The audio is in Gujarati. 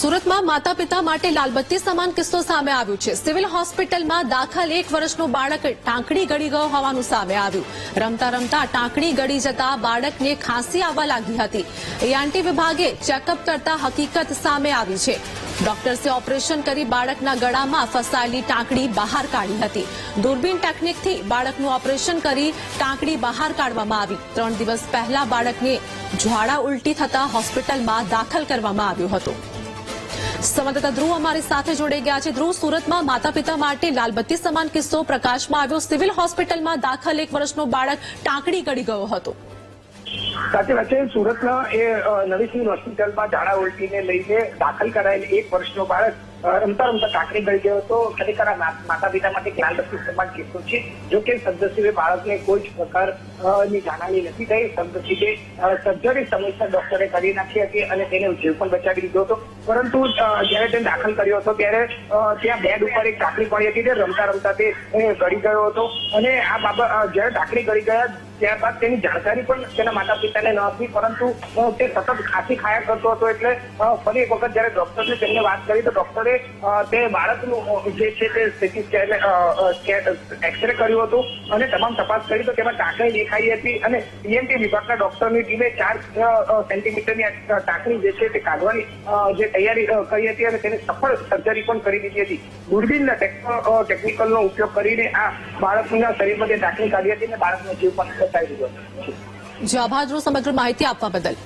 સુરતમાં માતા પિતા માટે લાલબત્તી સમાન કિસ્સો સામે આવ્યો છે. સિવિલ હોસ્પિટલમાં દાખલ એક વર્ષનું બાળક ટાંકડી ગળી ગયો હોવાનું સામે આવ્યું. રમતા રમતા ટાંકડી ગળી જતા બાળકને ખાંસી આવવા લાગી હતી. એઆનટી વિભાગે ચેકઅપ કરતા હકીકત સામે આવી છે. ડોક્ટર્સે ઓપરેશન કરી બાળકના ગળામાં ફસાયેલી ટાંકડી બહાર કાઢી હતી. દૂરબીન ટેકનિકથી બાળકનું ઓપરેશન કરી ટાંકડી બહાર કાઢવામાં આવી. ત્રણ દિવસ પહેલા બાળકને જ્વાળા ઉલટી થતા હોસ્પિટલમાં દાખલ કરવામાં આવ્યું હતું. સંવાદદાતા ધ્રુવ અમારી સાથે જોડાઈ ગયા છે. ધ્રુવ, સુરતમાં માતા પિતા માટે લાલબત્તી સમાન કિસ્સો પ્રકાશમાં આવ્યો. સિવિલ હોસ્પિટલમાં દાખલ એક વર્ષનો બાળક ટાંકડી ગળી ગયો હતો. સાચી વાત છે. સુરતના એ નવી સિવિલ હોસ્પિટલમાં ઝાડા ઉલટીને લઈને દાખલ કરાયેલ એક વર્ષનો બાળક રમતા રમતા કાંકરી ગળી ગયો હતો. ખરેખર માતા પિતા માટે ખ્યાલ રખી સમાન કિસ્સો છે. જો કે સદનસીબે બાળકને કોઈ જ પ્રકાર અ, ની જાનહાની નથી થઈ. અ, સર્જરી સમયસર ડોક્ટરે કરી નાખી હતી અને તેને જીવ પણ બચાવી દીધો હતો. પરંતુ જયારે તેને દાખલ કર્યો હતો ત્યારે ત્યાં બેડ ઉપર એક કાકડી પડી હતી તે રમતા રમતા તે ગળી ગયો હતો. અને આ બાબત જયારે કાકડી ગળી ગયા ત્યારબાદ તેની જાણકારી પણ તેના માતા પિતાને ન હતી પરંતુ તે સતત ખાંસી ખાયા કરતો હતો એટલે ફરી એક વખત જયારે ડોક્ટરને તેમને વાત કરી તો ડોક્ટરે તે બાળકનું જે છે તે સ્કેન એક્સરે કર્યું હતું અને તમામ તપાસ કરી તો તેમાં ટાંકણી દેખાઈ હતી અને ઈએનટી વિભાગના ડોક્ટરની ટીમે ચાર સેન્ટીમીટરની ટાંકણી જે છે તે કાઢવાની જે તૈયારી કરી હતી અને તેને સફળ સર્જરી પણ કરી દીધી હતી. દૂરબીનના ટેકનિકલનો ઉપયોગ કરીને આ બાળકના શરીરમાં તે ટાંકણી કાઢી હતી અને બાળકનો જીવ પણ બચાવી દીધો હતો જે આભાર સમગ્ર માહિતી આપવા બદલ.